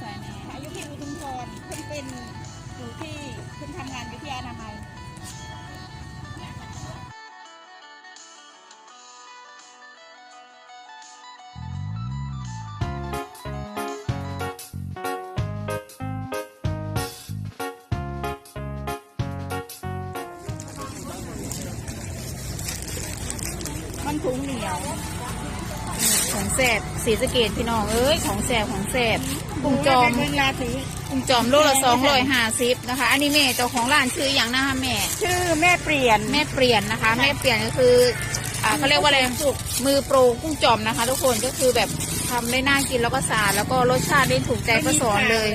ใส่แน่ขายอยู่ที่อุทุมพรเพิ่งเป็นอยู่ที่เพิ่งทำงานอยู่ที่อนามัยมันถุงเหนียว ของแสบสีสะเกตพี่น้องเอ้ยของแสบของแสบกุ้งจอมเวลาถือกุ้งจอมโลละสองร้อยห้าสิบนะคะ อันนี้แม่เจ้าของร้านชื่ออย่างนะคะแม่ ชื่อแม่เปลี่ยนแม่เปลี่ยนนะคะ แม่เปลี่ยนก็คืออ่าเขาเรียกว่าอะไรมือโปรกุ้งจอมนะคะ ทุกคนก็คือแบบทำได้น่ากินแล้วก็สะอาดแล้วก็รสชาติได้ถูกใจก็สอนเลย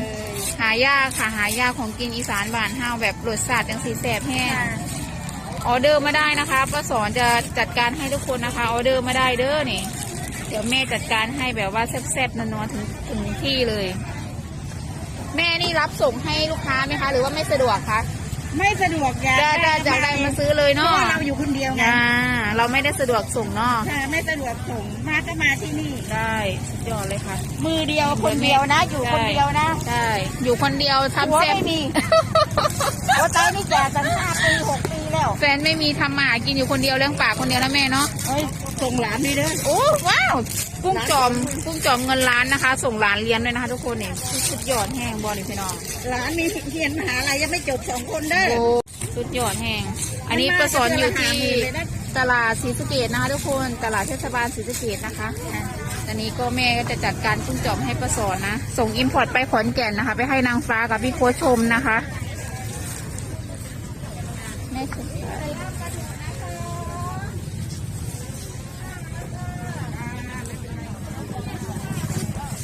หายากค่ะหายากของกินอีสานบ้านห้าวแบบรสชาติจังสีแสบแห้งค่ะออเดอร์มาได้นะคะป้าสอนจะจัดการให้ทุกคนนะคะออเดอร์มาได้เด้อนี่ เดี๋ยวแม่จัดการให้แบบว่าแซ่บๆนัวๆถึงถึงที่เลย แม่นี่รับส่งให้ลูกค้าไหมคะ หรือว่าไม่สะดวกคะไม่สะดวกอยากจะจะจะได้มาซื้อเลยเพราะเนาะว่าเราอยู่คนเดียวไงอ่าเราไม่ได้สะดวกส่งเนาะค่ะไม่สะดวกส่งมาก็มาที่นี่ ได้สุดยอดเลยค่ะ มือเดียวคนเดียวนะ อยู่คนเดียวนะได้อยู่คนเดียวหัทำวแซ่บ ไม่มีหัวใจนี่แก่ตั้งห้าปีหกปี แล้วแฟนไม่มีทำมาหากินอยู่คนเดียวเลี้ยงปากคนเดียวนะแม่เนาะเฮ้ยส่งหลานนี่เด้อโอ้ว้าวกุ้งจอมกุ้งจอมเงินล้านนะคะ ส่งหลานเรียนด้วยนะคะ ทุกคนนี่สุดยอดแห้งบอลนี่พี่น้องหลานมีเรียนมหาลัยยังไม่จบสองคนเด้อโอ้สุดยอดแห้งอันนี้ประสอนอยู่ที่ตลาดศรีสะเกดนะคะทุกคนตลาดเทศบาลศรีสะเกดนะคะตอนนี้ก็แม่ก็จะจัดการกุ้งจอมให้ประสอนนะ ส่งอิมพอร์ตไปขอนแก่นนะคะ ไปให้นางฟ้ากับพี่โค้ชชมนะคะ แม่สุด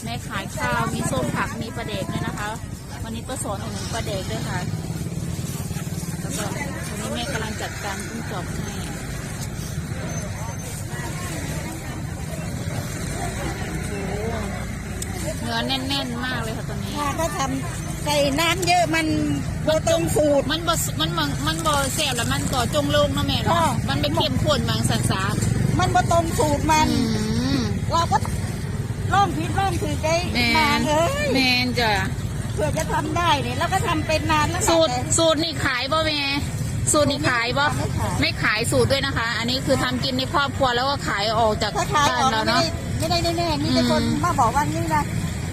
แม่ขายข้าว มีส้มผัก มีปลาเด็กด้วยนะคะ วันนี้ก็สอนหนึ่งปลาเด็กด้วยค่ะ แล้วก็วันนี้แม่กำลังจัดการกุ้งจอบให้เนื้อแน่น ๆ มากเลยค่ะตอนนี้ถ้าเขาทำ ใส่น้ำเยอะมันโบตรงสูตร มันบ่มันมันมันบ่แซ่บแล้วมันก็จงโลงเนาะแม่เนาะค่ะ มันไปเข้มข้นบางสันสามันโบตรงสูตรมัน อืมเราก็ล่องผิดล่องถือใจแมนานนเลยแมนจ้ะเพื่อจะทำได้เนี่ยแล้วก็ทำเป็นนานแล้วสูตรสูตรนี่ขายบ่แม่สูตรนี่ขายบ่ไม่ขาย ไม่ขายสูตรด้วยนะคะ อันนี้คือทำกินในครอบครัวแล้วก็ขายออกจากถ้าขายบ้าอนอกเราไม่ได้เนาะไม่ได้แน่ๆมีแต่คนอืม มาบอกว่านี่นะ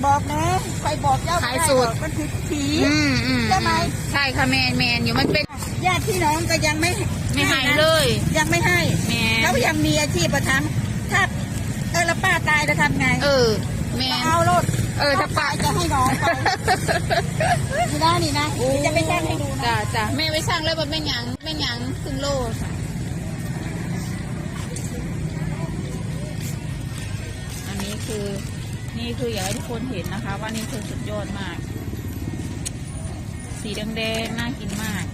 บอกนะใครบอกเจ้าขายไม่ได้สูตรหอกมันผิดผีอืมอืมใช่ไหมใช่ค่ะแมนแมนอยู่มันเป็นญาติพี่น้องก็ยังไม่ไม่ให้นะเลย ยังไม่ให้แมนแล้วยังมีอาชีพประทำถ้าเออแล้วป้าตายจะทำไง เออแมนเอารถเออถ้าปะจะให้น้องไปนี่นะนี่นะเดี๋ยวจะไปแจ้งให้ดูนะจ้าจ้าแม่ไปสั่งเลยว่าแม่หยังแม่หยังครึ่งโลค่ะ นี่คืออยากให้ทุกคนเห็นนะคะ ว่านี่คือสุดยอดมาก สีแดงๆน่ากินมาก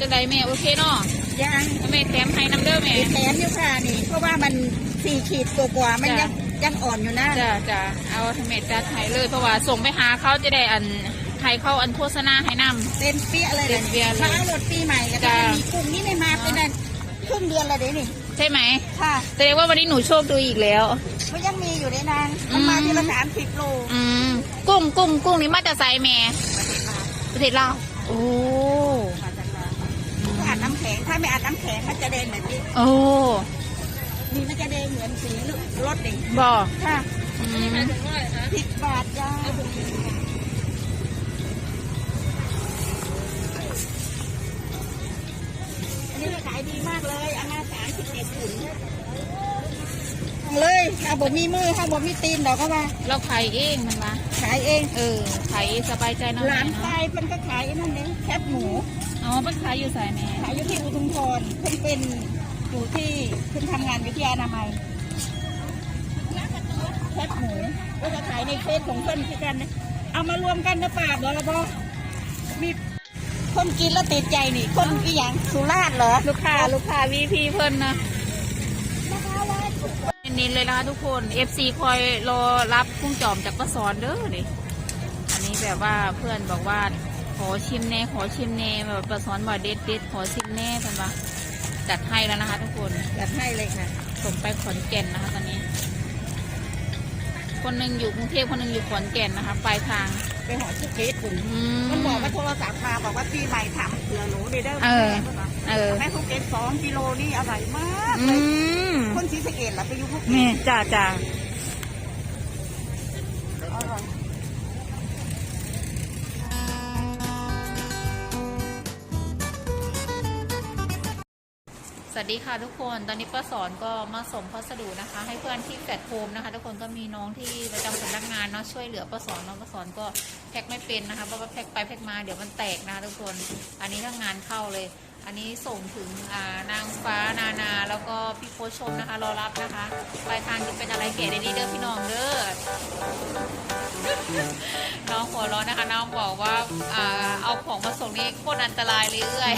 จะได้แม่โอเคเนาะยังแม่แถมให้น้ำเด้อแม่แถมอยู่ค่ะนี่ เพราะว่ามันสี่ขีดกว่าๆมันยังยังอ่อนอยู่นะจะจะเอาให้แม่จัดให้เลยเพราะว่าส่งไปหาเขาจะได้อันให้เขาอันโฆษณาให้นำเต็มเปี้ยเลยเต็มเปี้ยเลยถ้าเอารถปีใหม่ก็จ้ะได้มีกลุ่มนี้ไม่มาเป็นอัน ครึ่งเดือนละเดี๋ยวนี่ใช่ไหมค่ะแสดงว่าวันนี้หนูโชคดีอีกแล้ว มันยังมีอยู่ในนางอืมมันมาทีละสามสิบโลอืมกุ้งกุ้งกุ้งนี่มาจากไซแม่ประเทศลาวโอ้มาจากลาวถ้าอัดน้ำแข็งถ้าไม่อัดน้ำแข็งมันจะแดงแบบนี้โอ้นี่มันจะแดงเหมือนสีรถเองบอกค่ะอืมสิบบาทจ้า ถ้าบ่มีมือถ้าบ่มีตีนดอกก็ว่าเราขายเองมันวะขายเองเออขายสบายใจเนาะหลานแม่ชายเพิ่นก็ขายไอ้นั่นเองแคบหมูอ๋อเป็นขายอยู่สายแม่ขายอยู่ที่อุทุมพรเพิ่นเป็นอยู่ที่เพิ่นทำงานอยู่ที่อนามัยแคบหมูก็จะขายในเฟซของเพิ่นคือกันนะเอามารวมกันนะป่าบอละบอมีคนกินแล้วติดใจนี่ คนกี่อย่างสุราษฎร์เหรอ ลูกค้า ลูกค้าวีพีเพิ่นนะ เน้นๆเลยนะคะทุกคน FC คอยรอรับกุ้งจอมจากป้าสอนเด้อนี่อันนี้แบบว่าเพื่อนบอกว่าขอชิมแน่ขอชิมแน่แบบป้าสอนบอกเด็ดเด็ดๆขอชิมแน่เพิ่นว่าจัดให้แล้วนะคะ ทุกคนจัดให้เลยค่ะส่งไปขอนแก่นนะคะ ตอนนี้ คนหนึ่งอยู่กรุงเทพคนหนึ่งอยู่ขอนแก่นนะคะปลายทางไปหอชุก เคสคุณอืม มันบอกว่าโทรศัพท์มาบอกว่าปีใหม่ทำเผื่อหนูได้เด้อเออ เออ แม่ภูเก็ตสองกิโลนี่อร่อยมากอืเลยมคนศรีสะเกดล่ะไปอยู่ภูเก็นี่ตจ้าจ้า วัสดีค่ะทุกคน ตอนนี้ป้าสอนก็มาส่งพัสดุนะคะ ให้เพื่อนที่แฟลตโฮมนะคะ ทุกคนก็มีน้องที่ประจำสำนักงานเนาะช่วยเหลือป้าสอนเนาะป้าสอนก็แพ็คไม่เป็นนะคะเพราะว่าแพ็คไปแพ็คมาเดี๋ยวมันแตกนะคะทุกคน อันนี้ถ้างานเข้าเลย อันนี้ส่งถึงนางฟ้านานา แล้วก็พี่โพชมนะคะ รอรับนะคะปลายทางจะเป็นอะไรเก๋ได้ดีเด้อพี่น้องเด้อน้องหัวร้อนนะคะน้องบอกว่าอเอาของมาส่งนี่โคตรอันตรายเลยเอื้อย